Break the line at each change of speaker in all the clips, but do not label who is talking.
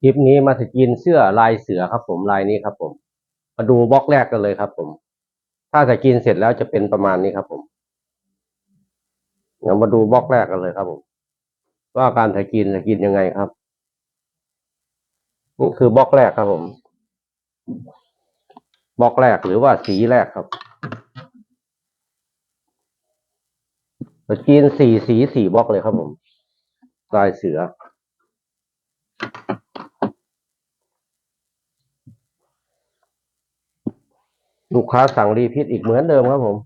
คลิปนี้มาสกรีนเสื้อลายเสือครับ ผมลายนี้ครับ ผม มาดูบล็อกแรกกันเลยครับ ผม ถ้าสกรีนเสร็จแล้วจะเป็นประมาณนี้ครับ ผมเดี๋ยวมาดูบล็อกแรกกันเลยครับ ผม ว่าการสกรีนสกรีนยังไงครับนี่คือบล็อกแรกครับ ผมบล็อกแรกหรือว่าสีแรกครับสกรีนสี่สีสี่บล็อกเลยครับ ผม ลายเสือ ลูกค้าสั่งรีพิทอีกเหมือนเดิมครับผม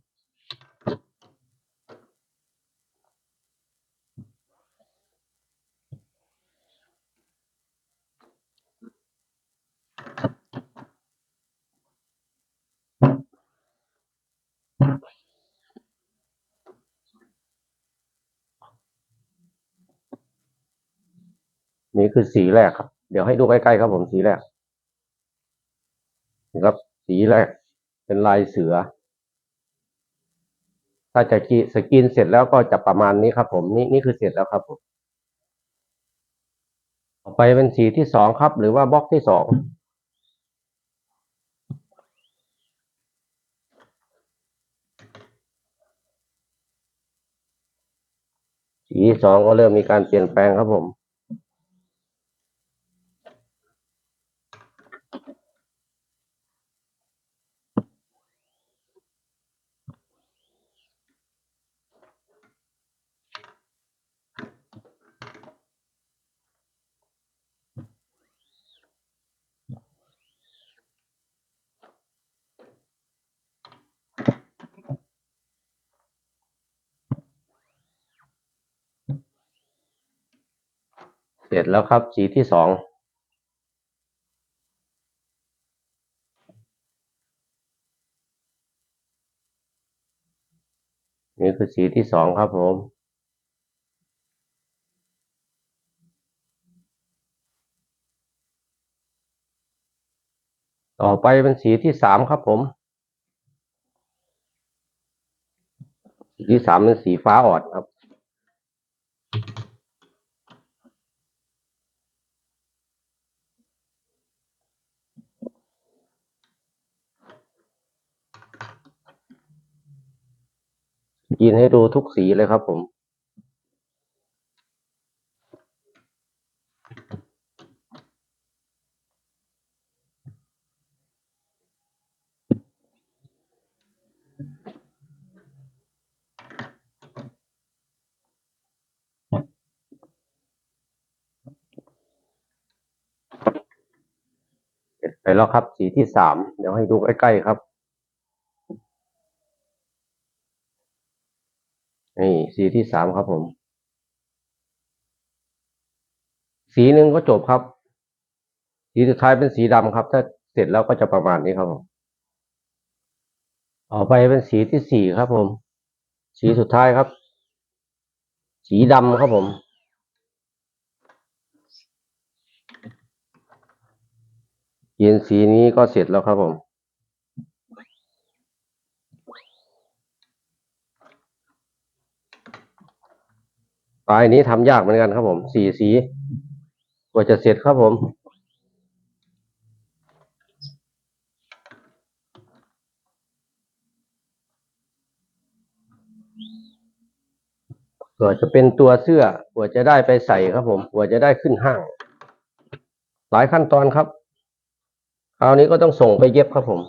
นี่คือสีแรกครับ เดี๋ยวให้ดูใกล้ๆครับผมสีแรกนะครับสีแรก เป็นลายเสือ ถ้าจะกีสกรีนเสร็จแล้วก็จะประมาณนี้ครับ ผมนี่นี่คือเสร็จแล้วครับผมต่อไปเป็นสีที่สองครับ หรือว่าบล็อกที่สองสีที่สองก็เริ่มมีการเปลี่ยนแปลงครับผม เสร็จแล้วครับสีที่สองนี่คือสีที่สองครับผมต่อไปเป็นสีที่สามครับผม สีที่สามเป็นสีฟ้าอ่อนครับ กินให้ดูทุกสีเลยครับผมไปแล้วครับสีที่สามเดี๋ยวให้ดูใกล้ๆครับ นี่สีที่สามครับผม สีหนึ่งก็จบครับ สีสุดท้ายเป็นสีดำครับ ถ้าเสร็จแล้วก็จะประมาณนี้ครับผมต่อไปเป็นสีที่สี่ครับผม สีสุดท้ายครับ สีดำครับผมเย็นสีนี้ก็เสร็จแล้วครับผมายนี้ทำยากเหมือนกันครับผมสี่สีกว่าจะเสร็จครับผม กว่าจะเป็นตัวเสื้อกว่าจะได้ไปใส่ครับผมกว่าจะได้ขึ้นห้าง หลายขั้นตอนครับคราวนี้ก็ต้องส่งไปเย็บครับผม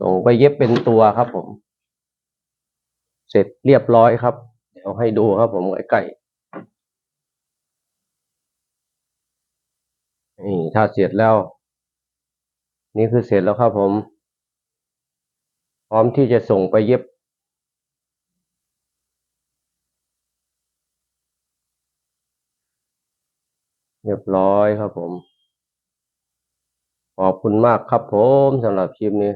ส่งไปเย็บเป็นตัวครับผม เสร็จเรียบร้อยครับ เดี๋ยวให้ดูครับผมใกล้ๆนี่ถ้าเสร็จแล้ว นี่คือเสร็จแล้วครับผม พร้อมที่จะส่งไปเย็บเรียบร้อยครับผม ขอบคุณมากครับผมสำหรับคลิปนี้